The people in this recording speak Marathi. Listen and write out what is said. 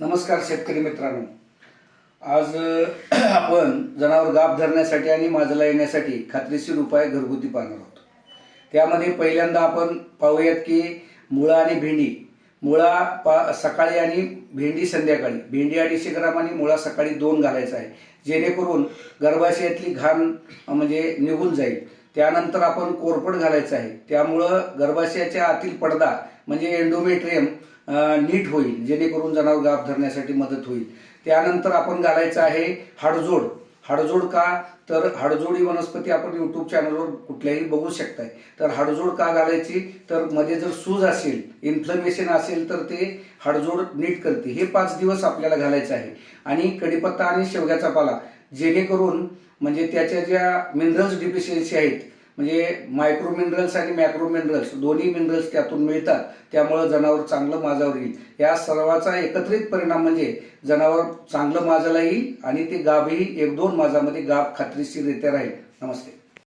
नमस्कार शेतकरी मित्रांनो. आज आपण जनावर गाप धरण्यासाठी आणि माजला येण्यासाठी खात्रीशीर उपाय घरगुती पाहणार आहोत. त्यामध्ये पहिल्यांदा आपण पाहूयात की मुळा आणि भेंडी. मुळा पा सकाळी आणि भेंडी संध्याकाळी. भेंडी अडीचशे ग्राम आणि मुळा सकाळी दोन घालायचा आहे. जेणेकरून गर्भाशयातली घाण म्हणजे निघून जाईल. त्यानंतर आपण कोरपड घालायचं आहे. त्यामुळं गर्भाशयाच्या आतील पडदा म्हणजे एंडोमेट्रियम नीट होईल जेणेकरून जनावर गाभ धरण्यासाठी मदत होईल. त्यानंतर आपण घालायचं आहे हाडजोड. हाडजोड का? तर हाडजोड ही वनस्पती आपण यूट्यूब चॅनलवर कुठल्याही बघू शकताय. तर हाडजोड का घालायची? तर मध्ये जर सूज असेल इन्फ्लमेशन असेल तर ते हाडजोड नीट करते. हे पाच दिवस आपल्याला घालायचं आहे. आणि कडीपत्ता आणि शेवग्याचा पाला. जेणेकरून म्हणजे त्याच्या ज्या मिनरल्स डिफिशियन्सी आहेत म्हणजे मायक्रो मिनरल्स आणि मॅक्रो मिनरल्स दोन्ही मिनरल्स त्यातून मिळतात. त्यामुळं जनावर चांगलं माझावर येईल. या सर्वाचा एकत्रित परिणाम म्हणजे जनावर चांगलं माजाला येईल आणि ते गाभही एक दोन माजामध्ये गाभ खात्रीशीररित्या राहील. नमस्ते.